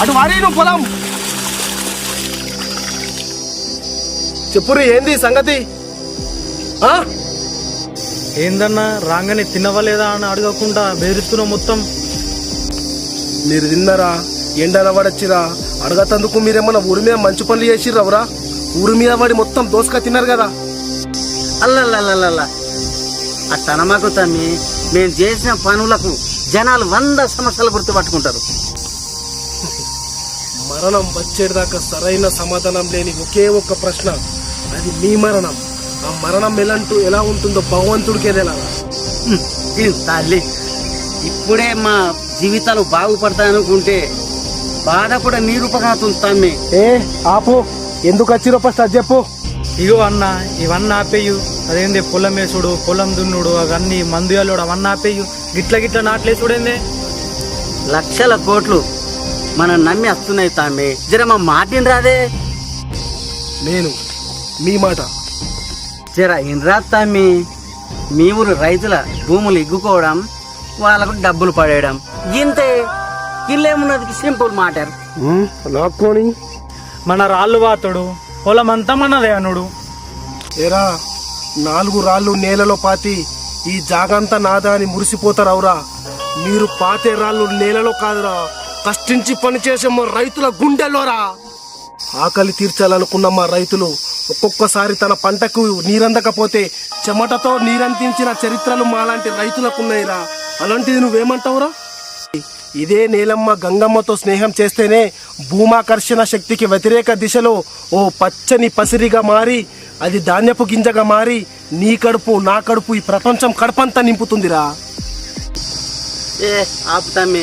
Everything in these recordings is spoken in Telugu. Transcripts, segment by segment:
అటు వాడి నువ్వు పొలం చెప్పురు ఏంది సంగతి? ఆ? ఏందన్నా రాగానే తినవా లేదా అని అడగకుండా బెదిరిస్తున్నావు మొత్తం? మీరు తిన్నారా? ఎండన పడచ్చిరా అడగతందుకు మీరేమన్నా ఊరి మీద మంచి పనులు చేసిర్రవరా ఊరి? మీద పడి మొత్తం దోసక తిన్నారు కదా. అల్లల్లల్లల్ల అట్టనమాకు తమ్మి మేము చేసిన పనులకు జనాలు వంద సమస్యలు గుర్తుపట్టుకుంటారు. మరణం వచ్చేదాకా సరైన సమాధానం లేని ఒకే ఒక్క ప్రశ్న. అది మీ మరణం. ఆ మరణం ఎలాంటూ ఎలా ఉంటుందో భగవంతుడికే దీని తల్లి. ఇప్పుడే మా జీవితాలు బాగుపడతాయనుకుంటే బాధ కూడా నిరూపకాతుంది తమ్మి ఏ ఆపు. ఎందుకు వచ్చిరో ఫస్ట్ అది చెప్పు. ఇగో అన్న ఇవన్నీ ఆపేయు. అదేంది పొలం వేసుడు పొలం దున్నుడు అవన్నీ మందు అల్లుడు అవన్నీ ఆపేయు. గిట్ల గిట్ల నాట్లేసుడేందే? లక్షల కోట్లు. మనం నమ్మి వస్తున్నాయి తామి. జర మా మాటిని రాదే? నేను మీ మాట. జర ఇన్రా తమ్మి మీ ఊరు రైతుల భూములు ఇగ్గుకోవడం వాళ్ళకు డబ్బులు పడేయడం. ఇంతే. ఇల్లేమున్నది సింపుల్ మాటర్. నాక్కోని మన రాళ్ళు వాతుడు పొలం అంతా మనదే అనుడు. ఏరా నాలుగు రాళ్ళు నేలలో పాతి ఈ జాగంతా నాదా అని మురిసిపోతారవురా. మీరు పాతే రాళ్ళు నేలలో కాదురా. కష్టించి పనిచేసే మా రైతుల గుండెల్లోరా ఆకలి తీర్చాలనుకున్న మా రైతులు ఒక్కొక్కసారి తన పంటకు నీరందకపోతే చెమటతో నీరందించిన చరిత్రలు మాలాంటి రైతులకున్నాయిరా. అలాంటిది నువ్వేమంటావురా? ఇదే నీలమ్మ గంగమ్మతో స్నేహం చేస్తేనే భూమాకర్షణ శక్తికి వ్యతిరేక దిశలో ఓ పచ్చని పసిరిగా మారి అది ధాన్యపు గింజగా మారి నీ కడుపు నా కడుపు ఈ ప్రపంచం కడపంతా నింపుతుందిరా. ఏ ఆపుతామే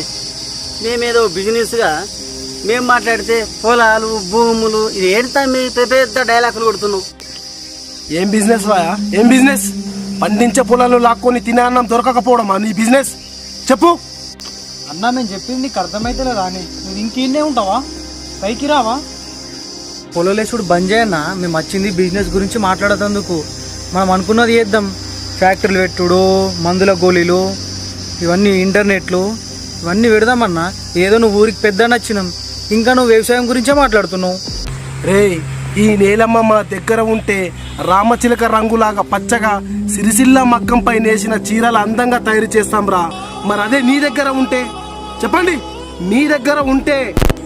మేమేదో బిజినెస్గా మేము మాట్లాడితే పొలాలు భూములు ఇది ఏడుతామే పెద్ద పెద్ద డైలాగులు కొడుతున్నావు ఏం బిజినెస్ వాయా? ఏం బిజినెస్? పండించే పొలాలు లాక్కొని తినే అన్నం దొరకకపోవడమా నీ బిజినెస్? చెప్పు. అన్నా మేము చెప్పింది నీకు అర్థమైతే రాని నువ్వు ఇంకేనే ఉంటావా? పైకి రావా? పొలలేసుడు బంద్ చేయన్నా మేము వచ్చింది బిజినెస్ గురించి మాట్లాడేందుకు మనం అనుకున్నది చేద్దాం ఫ్యాక్టరీలు పెట్టుడు మందుల గోళీలు ఇవన్నీ ఇంటర్నెట్లు. ఇవన్నీ పెడదామన్నా ఏదో నువ్వు ఊరికి పెద్ద నచ్చినాం ఇంకా నువ్వు వ్యవసాయం గురించే మాట్లాడుతున్నావు. రేయ్ ఈ నేలమ్మ మా దగ్గర ఉంటే రామచిలక రంగులాగా పచ్చగా సిరిసిల్ల మక్కంపై నేసిన చీరలు అందంగా తయారు చేస్తాం రా మరి అదే నీ దగ్గర ఉంటే? చెప్పండి. మీ దగ్గర ఉంటే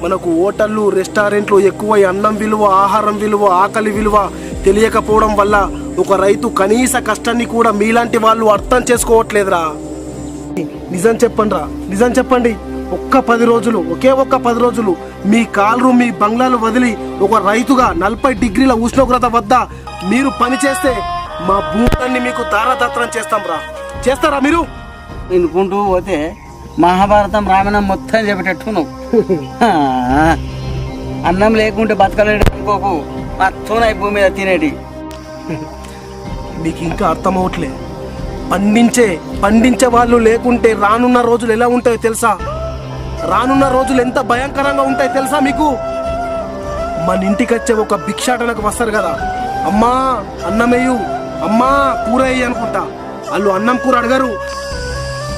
మనకు హోటళ్ళు రెస్టారెంట్లు ఎక్కువ అన్నం విలువ ఆహారం విలువ ఆకలి విలువ తెలియకపోవడం వల్ల ఒక రైతు కనీస కష్టాన్ని కూడా మీలాంటి వాళ్ళు అర్థం చేసుకోవట్లేదురా. నిజం చెప్పండి రా. నిజం చెప్పండి. ఒక్క పది రోజులు ఒకే ఒక్క పది రోజులు మీ కాళ్ళు మీ బంగ్లాలు వదిలి ఒక రైతుగా నలభై డిగ్రీల ఉష్ణోగ్రత వద్ద మీరు పని చేస్తే మా భూములన్నీ మీకు దారాదత్రం చేస్తాం రా. చేస్తారా మీరు? వినుకుంటూ పోతే మహాభారతం రామాయణం మొత్తం చెప్పేటట్టు నువ్వు. అన్నం లేకుంటే బతకలేడు అనుకోకు. మొత్తం భూమి మీద తినేటి. మీకు ఇంకా అర్థం అవట్లే పండించే పండించే వాళ్ళు లేకుంటే రానున్న రోజులు ఎలా ఉంటాయో తెలుసా? రానున్న రోజులు ఎంత భయంకరంగా ఉంటాయో తెలుసా మీకు? మన ఇంటికి వచ్చే ఒక భిక్షాటనకు వస్తారు కదా. అమ్మా అన్నమేయు అమ్మా కూర వేయి అనుకుంటా. వాళ్ళు అన్నం కూర అడగరు.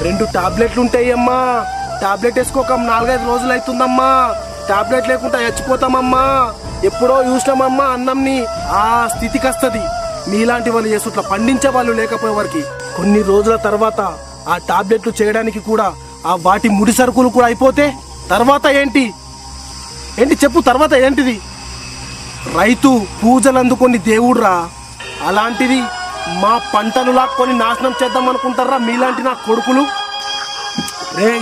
రెండు టాబ్లెట్లు ఉంటాయి అమ్మా. టాబ్లెట్ వేసుకోక నాలుగైదు రోజులు అవుతుందమ్మా. టాబ్లెట్ లేకుండా చచ్చిపోతామమ్మా. ఎప్పుడో చూసినామమ్మా అన్నంని. ఆ స్థితికి వస్తుంది. మీలాంటి వాళ్ళు చేసుట్లా పండించే వాళ్ళు లేకపోయేవారికి కొన్ని రోజుల తర్వాత ఆ టాబ్లెట్లు చేయడానికి కూడా ఆ వాటి ముడి సరుకులు కూడా అయిపోతే తర్వాత ఏంటి? ఏంటి చెప్పు తర్వాత ఏంటిది? రైతు పూజలు అందుకొని దేవుడురా. అలాంటిది మా పంటలు లాక్కొని నాశనం చేద్దాం అనుకుంటారా మీలాంటి నా కొడుకులు? రే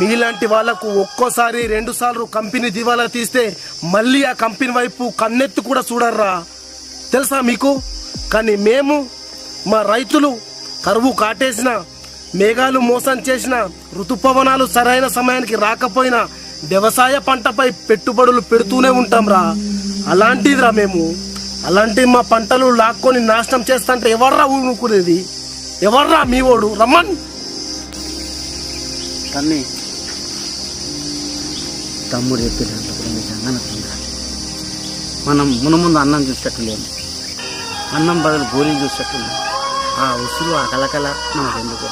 మీలాంటి వాళ్ళకు ఒక్కోసారి రెండు సార్లు కంపెనీ దివాలా తీస్తే మళ్ళీ ఆ కంపెనీ వైపు కన్నెత్తి కూడా చూడర్రా. తెలుసా మీకు? కానీ మేము మా రైతులు కరువు కాటేసిన మేఘాలు మోసం చేసిన ఋతుపవనాలు సరైన సమయానికి రాకపోయినా వ్యవసాయ పంటపై పెట్టుబడులు పెడుతూనే ఉంటాం రా అలాంటిదిరా మేము. అలాంటి మా పంటలు లాక్కొని నాశనం చేస్తాంటే ఎవర్రా ఊరుకునేది? ఎవర్రా మీ ఓడు రమ్మన్! తమ్మి తమ్ముడు చెప్పినట్టు కూడా నిజంగా నచ్చిందా మనం మునముందు అన్నం చూసేటట్టు లేము. అన్నం బదులు గోళీలు చూసేటట్టు లేము. ఆ ఉసురు ఆ కలకల మనకు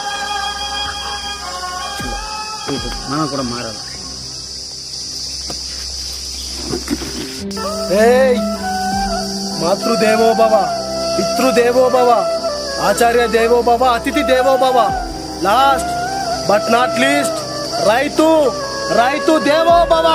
మనం కూడా మారాలి. మాతృదేవో భవ పితృదేవో భవ ఆచార్య దేవో భవ అతిథి దేవో భవ లాస్ట్ బట్ నాట్ లీస్ట్ రైతు రైతు దేవో భవ